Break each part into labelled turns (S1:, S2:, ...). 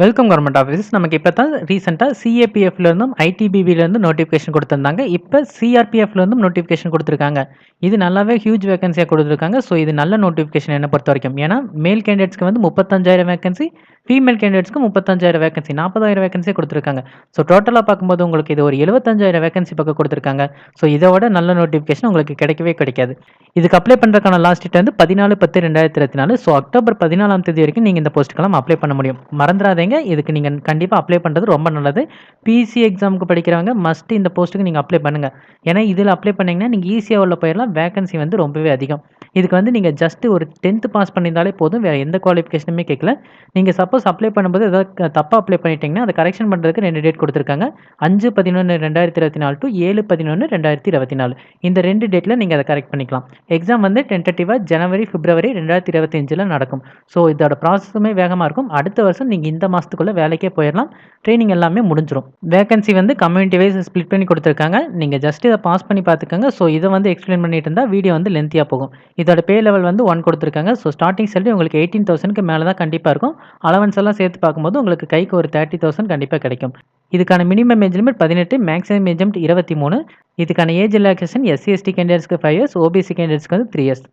S1: Welcome government office நமக்கு இப்போ தான் ரீசெண்டாக சிஏபிஎஃப்லேருந்தும் ஐடிபிபிலேருந்து நோட்டிஃபிகேஷன் கொடுத்துருந்தாங்க. இப்போ சிஆர்பிஎஃப்லேருந்தும் நோட்டிஃபிகேஷன் கொடுத்துருக்காங்க. இது நல்லாவே ஹியூஜ் வேகன்சியாக கொடுத்துருக்காங்க. ஸோ இது நல்ல நோட்டிஃபிகேஷன் என்னை பொறுத்த வரைக்கும். ஏன்னா மேல் கேண்டிடேட்ஸ்க்கு வந்து முப்பத்தஞ்சாயிரம் வேகன்சி ஃபீமேல் கேண்டிடேட்ஸ்க்கு முப்பத்தஞ்சாயிரம் வேகன்சி நாற்பதாயிரம் வேகன்சியை கொடுத்துருக்காங்க. ஸோ டோட்டலாக பார்க்கும்போது உங்களுக்கு இது ஒரு எழுபத்தஞ்சாயிரம் வேகன்சி பக்கம் கொடுத்துருக்காங்க. ஸோ இதோட நல்ல நோட்டிஃபிகேஷன் உங்களுக்கு கிடைக்கவே கிடைக்காது. இதுக்கு அப்ளை பண்ணுறதுக்கான லாஸ்ட் டேட் வந்து பதினாலு பத்து ரெண்டாயிரத்தி இருபத்தி நாலு. ஸோ அக்டோபர் பதினாலாம் தேதி வரைக்கும் நீங்கள் இந்த போஸ்ட்டுக்கெல்லாம் அப்ளை பண்ண முடியும். மறந்துடாதீங்க இதுக்கு நீங்கள் கண்டிப்பாக அப்ளை பண்ணுறது ரொம்ப நல்லது. பிசி எக்ஸாமுக்கு படிக்கிறவங்க மஸ்ட் இந்த போஸ்ட்டுக்கு நீங்கள் அப்ளை பண்ணுங்கள் ஏன்னா இதில் அப்ளை பண்ணிங்கன்னா நீங்கள் ஈஸியாக உள்ள போயிடலாம். வேகன்சி வந்து ரொம்பவே அதிகம். இதுக்கு வந்து நீங்கள் ஜஸ்ட்டு ஒரு டென்த்து பாஸ் பண்ணியிருந்தாலே போதும். வேறு எந்த குவாலிஃபிகேஷனுமே கேட்கல நீங்கள் சப்போஸ் அப்ளை பண்ணும்போது ஏதாவது தப்பாக அப்ளை பண்ணிட்டீங்கன்னா அதை கரெக்ஷன் பண்ணுறதுக்கு ரெண்டு டேட் கொடுத்துருக்காங்க. அஞ்சு பதினொன்று ரெண்டாயிரத்தி இருபத்தி நாலு டு ஏழு பதினொன்று ரெண்டாயிரத்தி இருபத்தி நாலு. இந்த ரெண்டு டேட்டில் நீங்கள் அதை கரெக்ட் பண்ணிக்கலாம். எக்ஸாம் வந்து டென்டேட்டிவாக ஜனவரி பிப்ரவரி ரெண்டாயிரத்தி இருபத்தஞ்சில் நடக்கும். ஸோ இதோட ப்ராசஸுமே வேகமாக இருக்கும். அடுத்த வருஷம் நீங்கள் இந்த மாதத்துக்குள்ளே வேலைக்கே போயிடலாம். ட்ரைனிங் எல்லாமே முடிஞ்சிடும் வேகன்சி வந்து கம்யூனிட்டி வைஸ் ஸ்ப்ளிட் பண்ணி கொடுத்துருக்காங்க. நீங்கள் ஜஸ்ட் இதை பாஸ் பண்ணி பார்த்துக்கோங்க. ஸோ இதை வந்து எக்ஸ்பிளைன் பண்ணிட்டு இருந்தால் வீடியோ வந்து லென்த்தியாக போகும். இது இதோட பே லெவல் வந்து ஒன் கொடுத்துருக்காங்க. ஸோ ஸ்டார்டிங் சேலரி உங்களுக்கு எயிட்டீன் தௌசண்ட்க்கு மேலே தான் கண்டிப்பாக இருக்கும். அலவன்ஸ் எல்லாம் சேர்த்து பார்க்கும்போது உங்களுக்கு கைக்கு ஒரு தேர்ட்டி தௌசண்ட் கண்டிப்பாக கிடைக்கும். இதுக்கான மினிமம் ஏஜ் லிமிட் பதினெட்டு மேக்ஸிமம் ஏஜ் லிமிட் இருபத்தி மூணு. இதுக்கான ஏஜ் ரிலாக்ஸேஷன் எஸ்சி எஸ்டி கேண்டிடேட்ஸ்க்கு ஃபைவ் இயர்ஸ் ஓபிசி கேண்டிடேட்ஸ்க்கு வந்து த்ரீ இயர்ஸ்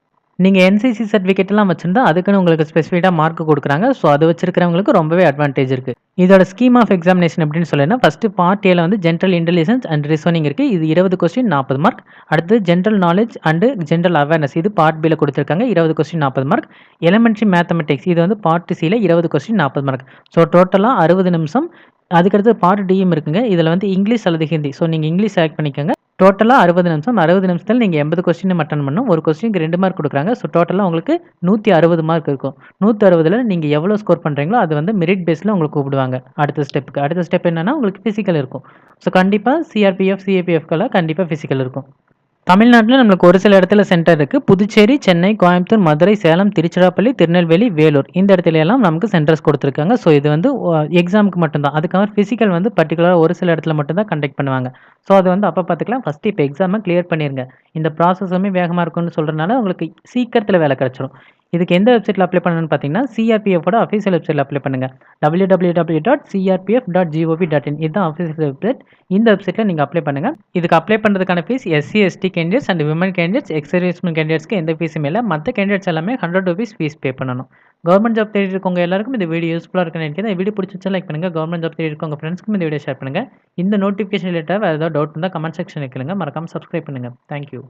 S1: நீங்கள் என்சிசி சர்டிஃபிகேட்லாம் வச்சுருந்தா அதுக்குன்னு உங்களுக்கு ஸ்பெசிஃபிக்காக மார்க் கொடுக்குறாங்க. ஸோ அது வச்சிருக்கிறவங்களுக்கு ரொம்பவே அட்வான்டேஜ் இருக்குது இதோட ஸ்கீம் ஆஃப் எக்ஸாமினேஷன் எப்படின்னு சொல்லினா ஃபஸ்ட்டு பார்ட் ஏல வந்து ஜென்ரல் இன்டெலிஜென்ஸ் அண்ட் ரிசோனிங் இருக்குது இது இருபது கொஸ்டின் நாற்பது மார்க் அடுத்து general knowledge and general awareness இது பார்ட் பியில் கொடுத்துருக்காங்க. இருபது கொஸ்டின் நாற்பது மார்க் எலிமெண்ட்ரி மேத்தமெட்டிக்ஸ் இது வந்து பார்ட் சியில் இருபது கொஸ்டின் நாற்பது மார்க் ஸோ டோட்டலாக அறுபது நிமிஷம். அதுக்கடுத்து பார்ட் டிஎம் இருக்குங்க. இதில் வந்து இங்கிலீஷ் அல்லது ஹிந்தி ஸோ நீங்கள் இங்கிலீஷ் செலக்ட் பண்ணிக்கோங்க. டோட்டலாக அறுபது நிமிஷம். அறுபது நிமிஷத்தில் நீங்கள் எண்பது கொஸ்டின் அட்டன் பண்ணணும். ஒரு கொஸ்டினுக்கு ரெண்டு மார்க் கொடுக்குறாங்க. ஸோ டோட்டலாக உங்களுக்கு நூற்றி அறுபது மார்க் இருக்கும். நூற்றி அறுபதில் நீங்கள் எவ்வளோ ஸ்கோர் பண்ணுறீங்களோ அது வந்து மெரிட் பேஸில் உங்களுக்கு கூப்பிடுவாங்க. அடுத்த ஸ்டெப்புக்கு அடுத்த ஸ்டெப் என்னென்னா உங்களுக்கு ஃபிசிக்கல் இருக்கும். ஸோ கண்டிப்பாக சிஆர்பிஎஃப் சிஏபிஎஃப்கெல்லாம் கண்டிப்பாக ஃபிசிக்கல் இருக்கும். தமிழ்நாட்டில் நம்மளுக்கு ஒரு சில இடத்துல சென்டர் இருக்குது புதுச்சேரி சென்னை கோயம்புத்தூர் மதுரை சேலம் திருச்சிராப்பள்ளி திருநெல்வேலி வேலூர். இந்த இடத்துல எல்லாம் நமக்கு சென்டர்ஸ் கொடுத்துருக்காங்க. ஸோ இது வந்து எக்ஸாமுக்கு மட்டும்தான். அதுக்காக ஃபிசிக்கல் வந்து பர்டிகுலராக ஒரு சில இடத்துல மட்டும்தான் கண்டக்ட் பண்ணுவாங்க. ஸோ அது வந்து அப்போ பார்த்துக்கலாம். ஃபஸ்ட்டு இப்போ எக்ஸாமை கிளியர் பண்ணிடுங்க இந்த ப்ராசஸுமே வேகமாக இருக்கும்னு சொல்கிறனால உங்களுக்கு சீக்கிரத்தில் வேலை கிடச்சிரும். இதுக்கு எந்த வெப்சைட்டில் அப்ளை பண்ணணும்னு பார்த்தீங்கன்னா சிஆர்பிஎஃபோட அஃபீஷியல் வெப்சைட்டில் அப்ளை பண்ணுங்கள் W W W dot CRPF dot GOV dot in இதுதான் அஃபீஷியல் வெப்சைட் இந்த வெப்சைட்டில் நீங்கள் அப்ளை பண்ணுங்கள் இதுக்கு அப்ளை பண்ணுறதுக்கான fees SC ST candidates and women candidates ex servicemen கேண்டிடேட்ஸ்க்கு எந்த ஃபீஸும் இல்லை. மற்ற கேண்டிடேட்ஸ் எல்லாமே ஹண்ட்ரட் ருபீஸ் ஃபீஸ் பே பண்ணணும். கவர்மெண்ட் ஜாப் தேடி இருக்கவங்க எல்லாருக்கும் இந்த வீடியோ யூஸ்ஃபுல்லாக இருக்குன்னு நினைக்கிறேன். இந்த வீடியோ பிடிச்சிச்சா லைக் பண்ணுங்கள் கவர்மெண்ட் ஜாப் தேடி இருக்கவங்க ஃப்ரெண்ட்ஸ்க்கும் இந்த வீடியோ ஷேர் பண்ணுங்கள் இந்த நோட்டிஃபிகேஷன் ரிலேட்டாக வேறு ஏதாவது டவுட் இருந்தால் கமெண்ட் செக்ஷன் கேளுங்க. மறக்காமல் சப்ஸ்கிரைப் பண்ணுங்கள் தேங்க்யூ